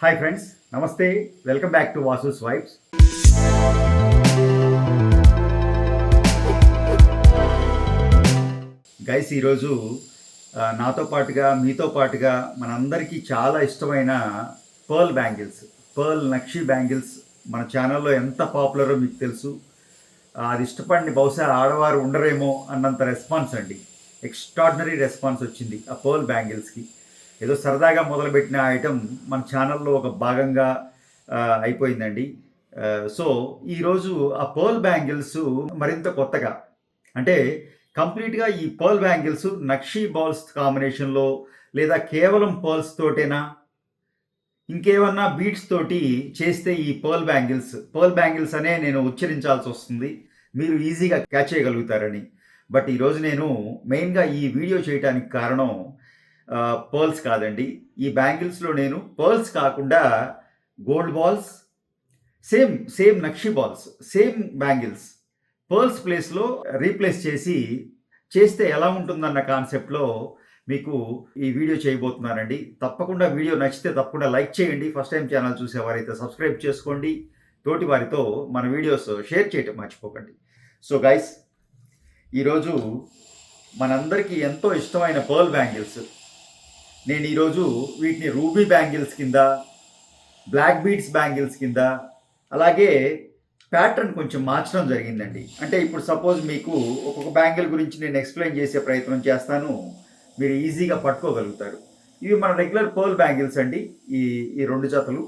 Hi friends నమస్తే welcome back to Vasu swipes guys ఈరోజు నాతో పాటుగా మీతో పాటుగా మనందరికీ చాలా ఇష్టమైన pearl bangles pearl nakshi bangles మన ఛానల్లో ఎంత పాపులరో మీకు తెలుసు. అది ఇష్టపడిని బహుశా ఆడవారు ఉండరేమో అన్నంత రెస్పాన్స్ అండి. ఎక్స్ట్రాడినరీ రెస్పాన్స్ వచ్చింది ఆ పర్ల్ బ్యాంగిల్స్కి ఏదో సరదాగా మొదలుపెట్టిన ఐటెం మన ఛానల్లో ఒక భాగంగా అయిపోయిందండి. సో ఈరోజు ఆ పర్ల్ బ్యాంగిల్స్ మరింత కొత్తగా. అంటే కంప్లీట్గా ఈ పర్ల్ బ్యాంగిల్స్ నక్షీ బాల్స్ కాంబినేషన్లో లేదా కేవలం పర్ల్స్ తోటేనా? ఇంకేమన్నా బీట్స్ తోటి చేస్తే ఈ పర్ల్ బ్యాంగిల్స్ పర్ల్ బ్యాంగిల్స్ అనే నేను ఉచ్చరించాల్సి వస్తుంది. మీరు ఈజీగా క్యాచ్ చేయగలుగుతారని. బట్ ఈరోజు నేను మెయిన్గా ఈ వీడియో చేయడానికి కారణం పర్ల్స్ కాదండి. ఈ బ్యాంగిల్స్లో నేను పర్ల్స్ కాకుండా gold balls same same nakshi balls same bangles pearls ప్లేస్లో రీప్లేస్ చేసి చేస్తే ఎలా ఉంటుందన్న కాన్సెప్ట్లో మీకు ఈ వీడియో చేయబోతున్నానండి. తప్పకుండా వీడియో నచ్చితే తప్పకుండా లైక్ చేయండి. ఫస్ట్ టైం ఛానల్ చూసేవారైతే సబ్స్క్రైబ్ చేసుకోండి. తోటి వారితో మన వీడియోస్ షేర్ చేయటం మర్చిపోకండి. సో గైస్ ఈరోజు మనందరికీ ఎంతో ఇష్టమైన పర్ల్ బ్యాంగిల్స్ నేను ఈరోజు వీటిని రూబీ బ్యాంగిల్స్ కింద బ్లాక్ బీడ్స్ బ్యాంగిల్స్ కింద అలాగే ప్యాటర్న్ కొంచెం మార్చడం జరిగిందండి. అంటే ఇప్పుడు సపోజ్ మీకు ఒక్కొక్క బ్యాంగిల్ గురించి నేను ఎక్స్ప్లెయిన్ చేసే ప్రయత్నం చేస్తాను మీరు ఈజీగా పట్టుకోగలుగుతారు. ఇవి మన రెగ్యులర్ పర్ల్ బ్యాంగిల్స్ అండి ఈ ఈ రెండు జతలు.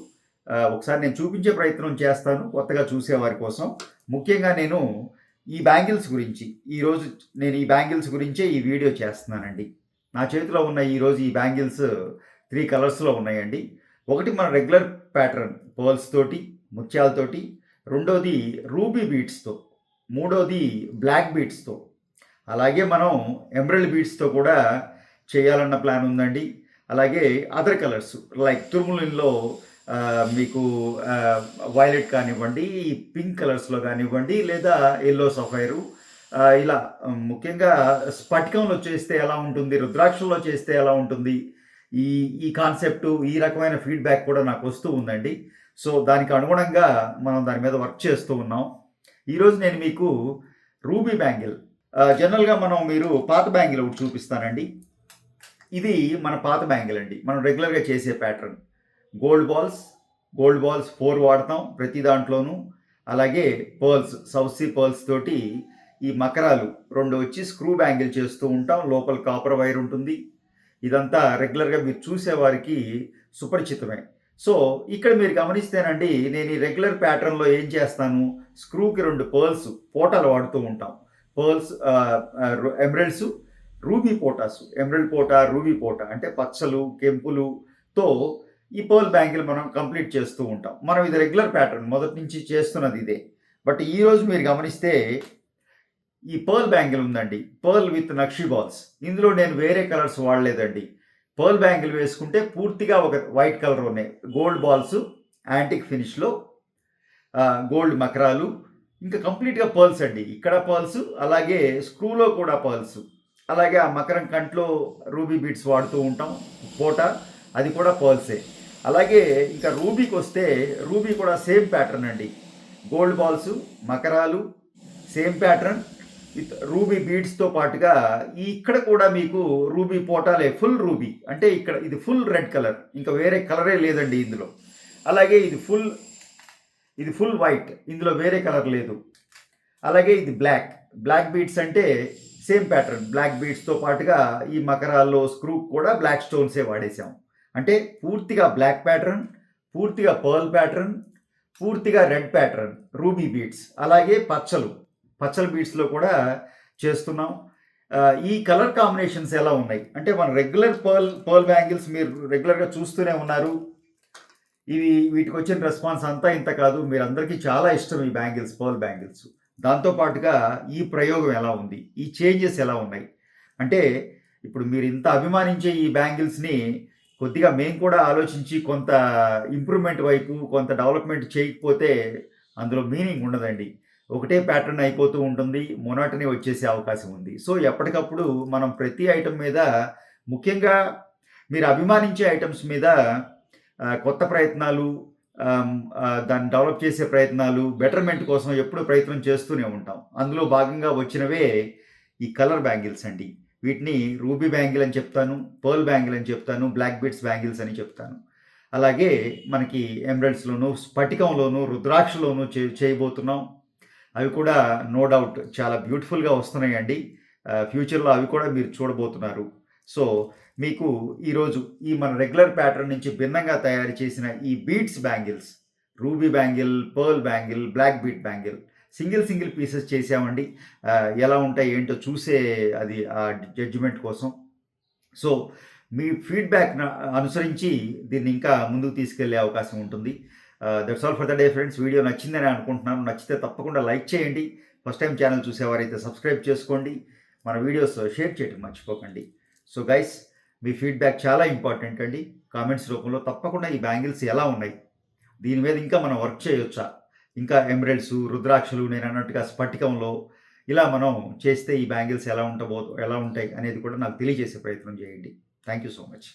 ఒకసారి నేను చూపించే ప్రయత్నం చేస్తాను కొత్తగా చూసేవారి కోసం. ముఖ్యంగా నేను ఈ బ్యాంగిల్స్ గురించి ఈరోజు నేను ఈ బ్యాంగిల్స్ గురించే ఈ వీడియో చేస్తున్నానండి. నా చేతిలో ఉన్న ఈరోజు ఈ బ్యాంగిల్స్ త్రీ కలర్స్లో ఉన్నాయండి. ఒకటి మన రెగ్యులర్ ప్యాటర్న్ పోల్స్ తోటి ముత్యాలతోటి రెండోది రూబీ బీట్స్తో మూడోది బ్లాక్ బీట్స్తో. అలాగే మనం ఎంబ్రల్ బీట్స్తో కూడా చేయాలన్న ప్లాన్ ఉందండి. అలాగే అదర్ కలర్స్ లైక్ తుర్ములిన్లో మీకు వైలెట్ కానివ్వండి పింక్ కలర్స్లో కానివ్వండి లేదా ఎల్లో సఫైరు ఇలా ముఖ్యంగా స్ఫటికంలో చేస్తే ఎలా ఉంటుంది రుద్రాక్షంలో చేస్తే ఎలా ఉంటుంది ఈ ఈ కాన్సెప్ట్ ఈ రకమైన ఫీడ్బ్యాక్ కూడా నాకు వస్తూ ఉందండి. సో దానికి అనుగుణంగా మనం దాని మీద వర్క్ చేస్తూ ఉన్నాం. ఈరోజు నేను మీకు రూబీ బ్యాంగిల్ జనరల్గా మనం మీరు పాత బ్యాంగిల్ ఒకటి చూపిస్తానండి. ఇది మన పాత బ్యాంగిల్ అండి. మనం రెగ్యులర్గా చేసే pattern. Gold balls gold balls four వాడతాం ప్రతి దాంట్లోనూ. అలాగే పర్ల్స్ సౌసీ పర్ల్స్ తోటి ఈ మకరాలు రెండు వచ్చి స్క్రూ బ్యాంగిల్ చేస్తూ ఉంటాం లోపల కాపర్ వైర్ ఉంటుంది. ఇదంతా రెగ్యులర్గా మీరు చూసేవారికి సుపరిచితమే. సో ఇక్కడ మీరు గమనిస్తేనండి నేను ఈ రెగ్యులర్ ప్యాటర్న్లో ఏం చేస్తాను? స్క్రూకి రెండు పర్ల్స్ పోటాలు వాడుతూ ఉంటాం. పర్ల్స్ ఎమరల్డ్స్ రూబీ పోటాస్ ఎమరల్డ్ పోటా రూబీ పోటా అంటే పచ్చలు కెంపులుతో ఈ పర్ల్ బ్యాంగిల్ మనం కంప్లీట్ చేస్తూ ఉంటాం. మనం ఇది రెగ్యులర్ ప్యాటర్న్ మొదటి నుంచి చేస్తున్నది ఇదే. బట్ ఈరోజు మీరు గమనిస్తే ఈ పర్ల్ బ్యాంగిల్ ఉందండి. Pearl with nakshi balls. ఇందులో నేను వేరే కలర్స్ వాడలేదండి. పర్ల్ బ్యాంగిల్ వేసుకుంటే పూర్తిగా ఒక వైట్ కలర్ ఉన్నాయి. గోల్డ్ బాల్స్ యాంటిక్ ఫినిష్లో గోల్డ్ మకరాలు ఇంకా కంప్లీట్గా పర్ల్స్ అండి. ఇక్కడ పర్ల్స్ అలాగే స్క్రూలో కూడా పర్ల్స్. అలాగే ఆ మకరం కంట్లో రూబీ బీట్స్ వాడుతూ ఉంటాం. పోట అది కూడా పర్ల్సే. అలాగే ఇంకా రూబీకి వస్తే రూబీ కూడా సేమ్ ప్యాటర్న్ అండి. గోల్డ్ బాల్స్ మకరాలు సేమ్ ప్యాటర్న్. రూబీ బీడ్స్తో పాటుగా ఇక్కడ కూడా మీకు రూబీ పోటాలే ఫుల్ రూబీ. అంటే ఇక్కడ ఇది ఫుల్ రెడ్ కలర్. ఇంకా వేరే కలరే లేదండి ఇందులో. అలాగే ఇది ఫుల్ ఇది ఫుల్ వైట్. ఇందులో వేరే కలర్ లేదు. అలాగే ఇది బ్లాక్. బ్లాక్ బీడ్స్ అంటే సేమ్ ప్యాటర్న్. బ్లాక్ బీడ్స్తో పాటుగా ఈ మకరాల్లో స్క్రూ కూడా బ్లాక్ స్టోన్సే వాడేసాం అంటే పూర్తిగా బ్లాక్ ప్యాటర్న్ పూర్తిగా పర్ల్ ప్యాటర్న్ పూర్తిగా రెడ్ ప్యాటర్న్ రూబీ బీడ్స్. అలాగే పచ్చలు. పచ్చల బీట్స్లో కూడా చేస్తున్నాం. ఈ కలర్ కాంబినేషన్స్ ఎలా ఉన్నాయి? అంటే మన రెగ్యులర్ పర్ల్ పర్ల్ బ్యాంగిల్స్ మీరు రెగ్యులర్గా చూస్తూనే ఉన్నారు. ఇవి వీటికి వచ్చిన రెస్పాన్స్ అంతా ఇంత కాదు. మీరందరికీ చాలా ఇష్టం ఈ బ్యాంగిల్స్ పర్ల్ బ్యాంగిల్స్ దాంతోపాటుగా ఈ ప్రయోగం ఎలా ఉంది? ఈ చేంజెస్ ఎలా ఉన్నాయి? అంటే ఇప్పుడు మీరు ఇంత అభిమానించే ఈ బ్యాంగిల్స్ని కొద్దిగా మేము కూడా ఆలోచించి కొంత ఇంప్రూవ్మెంట్ వైపు కొంత డెవలప్మెంట్ చేయకపోతే అందులో మీనింగ్ ఉండదండి. ఒకటే ప్యాటర్న్ అయిపోతూ ఉంటుంది మొనాటని వచ్చేసే అవకాశం ఉంది. సో ఎప్పటికప్పుడు మనం ప్రతి ఐటెం మీద ముఖ్యంగా మీరు అభిమానించే ఐటమ్స్ మీద కొత్త ప్రయత్నాలు దాన్ని డెవలప్ చేసే ప్రయత్నాలు బెటర్మెంట్ కోసం ఎప్పుడు ప్రయత్నం చేస్తూనే ఉంటాం. అందులో భాగంగా వచ్చినవే ఈ కలర్ బ్యాంగిల్స్ అండి. వీటిని రూబీ బ్యాంగిల్ అని చెప్తాను పర్ల్ బ్యాంగిల్ అని చెప్తాను బ్లాక్ బీట్స్ బ్యాంగిల్స్ అని చెప్తాను. అలాగే మనకి ఎమరల్డ్స్లోను స్ఫటికంలోను రుద్రాక్షలోను చే చేయబోతున్నాం. అవి కూడా నో డౌట్ చాలా బ్యూటిఫుల్గా వస్తున్నాయండి. ఫ్యూచర్లో అవి కూడా మీరు చూడబోతున్నారు. సో మీకు ఈరోజు ఈ మన రెగ్యులర్ ప్యాటర్న్ నుంచి భిన్నంగా తయారు చేసిన ఈ beads bangles ruby bangle pearl bangle black bead bangle single single pieces చేసామండి ఎలా ఉంటాయి ఏంటో చూసే అది ఆ జడ్జిమెంట్ కోసం. సో మీ ఫీడ్బ్యాక్ అనుసరించి దీన్ని ఇంకా ముందుకు తీసుకెళ్ళే అవకాశం ఉంటుంది. That's all for the day friends video నచ్చిందని అనుకుంటున్నాను. నచ్చితే తప్పకుండా లైక్ చేయండి. ఫస్ట్ టైం ఛానల్ చూసేవారైతే సబ్స్క్రైబ్ చేసుకోండి. మన వీడియోస్ షేర్ చేయటం మర్చిపోకండి. సో గైస్ మీ ఫీడ్బ్యాక్ చాలా ఇంపార్టెంట్ అండి. కామెంట్స్ రూపంలో తప్పకుండా ఈ బ్యాంగిల్స్ ఎలా ఉన్నాయి? దీని మీద ఇంకా మనం వర్క్ చేయొచ్చా? ఇంకా ఎమరల్డ్స్ రుద్రాక్షలు నేను అన్నట్టుగా స్ఫటికంలో ఇలా మనం చేస్తే ఈ బ్యాంగిల్స్ ఎలా ఉండబో ఎలా ఉంటాయి అనేది కూడా నాకు తెలియజేసే ప్రయత్నం చేయండి. Thank you so much